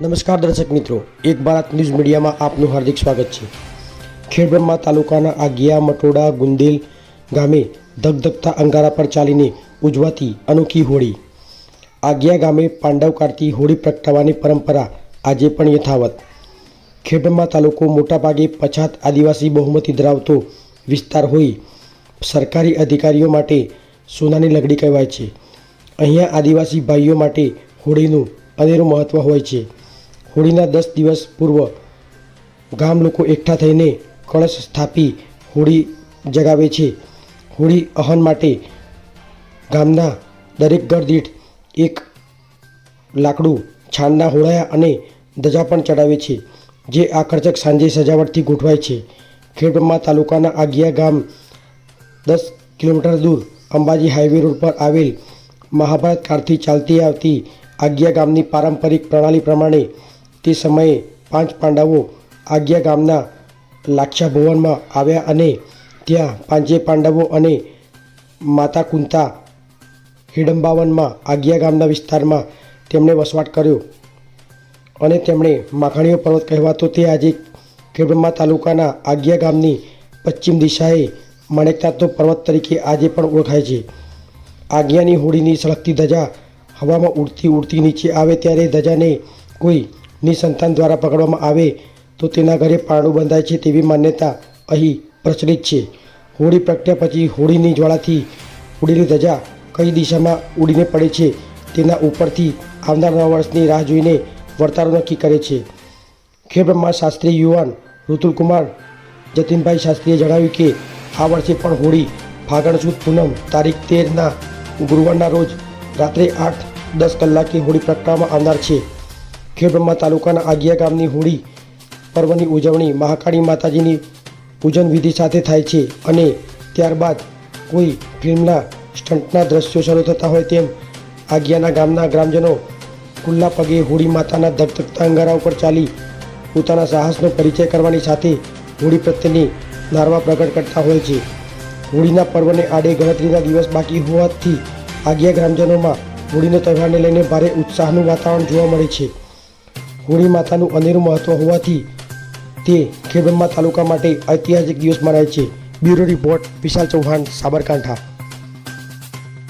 નમસ્કાર દર્શક મિત્રો, એક ભારત ન્યૂઝ મીડિયામાં આપનું હાર્દિક સ્વાગત છે. ખેડબ્રહ્મા તાલુકાના આગિયા, મટોડા, ગુંદેલ ગામે ધગધગતા અંગારા પર ચાલીને ઉજવાતી અનોખી હોળી. આગિયા ગામે પાંડવકાળથી હોળી પ્રગટાવવાની પરંપરા આજે પણ યથાવત. ખેડબ્રહ્મા તાલુકો મોટાભાગે પછાત આદિવાસી બહુમતી ધરાવતો વિસ્તાર હોઈ સરકારી અધિકારીઓ માટે સોનાની લગડી કહેવાય છે. અહીંયા આદિવાસી ભાઈઓ માટે હોળીનું અનેરું મહત્ત્વ હોય છે. હોળીના દસ દિવસ પૂર્વ ગામ લોકો એકઠા થઈને કળશ સ્થાપી હોળી જગાવે છે. હોળી અહન માટે ગામના દરેક ઘર દીઠ એક લાકડું, છાણના હોળાયા અને ધજા પણ ચડાવે છે, જે આકર્ષક સાંજે સજાવટથી ગોઠવાય છે. ખેડબ્રહ્મા તાલુકાના આગિયા ગામ, દસ કિલોમીટર દૂર અંબાજી હાઈવે રોડ પર આવેલ મહાભારત કાળથી ચાલતી આવતી આગિયા ગામની પારંપરિક પ્રણાલી પ્રમાણે તે સમયે પાંચ પાંડવો આગિયા ગામના લાક્ષા ભુવનમાં આવ્યા અને ત્યાં પાંચે પાંડવો અને માતા કુંતા હિડંબાવનમાં આગિયા ગામના વિસ્તારમાં તેમણે વસવાટ કર્યો. અને તેમણે માખણીઓ પર્વત કહેવાતો તે આજે ખેડબ્રહ્મા તાલુકાના આગિયા ગામની પશ્ચિમ દિશાએ માણેકનાથનો પર્વત તરીકે આજે પણ ઓળખાય છે. આજ્ઞાની હોળીની સળગતી ધજા હવામાં ઉડતી ઉડતી નીચે આવે ત્યારે ધજાને કોઈ નિસંતાન દ્વારા પકડવામાં આવે તો તેના ઘરે પારણું બંધાય છે તેવી માન્યતા અહીં પ્રચલિત છે. હોળી પ્રગટ્યા પછી હોળીની જ્વાળાથી ઉડેલી ધજા કઈ દિશામાં ઉડીને પડે છે તેના ઉપરથી આવનાર નવા વર્ષની રાહ જોઈને વર્તારો નક્કી કરે છે. ખેબ્રહ્મા શાસ્ત્રી યુવાન ઋતુલકુમાર જતીનભાઈ શાસ્ત્રીએ જણાવ્યું કે, આ વર્ષે પણ હોળી ફાગણ સુદ પૂનમ તારીખ તેરના ગુરુવારના રોજ રાત્રે આઠ દસ કલાકે હોળી પ્રગટાવવામાં આવનાર છે. ખેડબ્રહ્મા તાલુકાના આગિયા ગામની હોળી પર્વની ઉજવણી મહાકાળી માતાજીની પૂજન વિધિ સાથે થાય છે અને ત્યારબાદ કોઈ ફિલ્મના સ્ટંટના દ્રશ્યો શરૂ થતા હોય તેમ આગિયાના ગામના ગ્રામજનો ખુલ્લા પગે હોળી માતાના ધગધગતા અંગારા ઉપર ચાલી પોતાના સાહસનો પરિચય કરવાની સાથે હોળી પ્રત્યેની નારવા પ્રગટ કરતા હોય છે. હોળીના પર્વને આડે ગણતરીના દિવસ બાકી હોવાથી આગિયા ગ્રામજનોમાં હોળીનો તહેવારને લઈને ભારે ઉત્સાહનું વાતાવરણ જોવા મળે છે. હોળી માતાનું અનેરું મહત્ત્વ હોવાથી તે ખેડબ્રહ્મા તાલુકા માટે ઐતિહાસિક દિવસ મનાય છે. Bureau report Vishal Chauhan, Sabarkantha.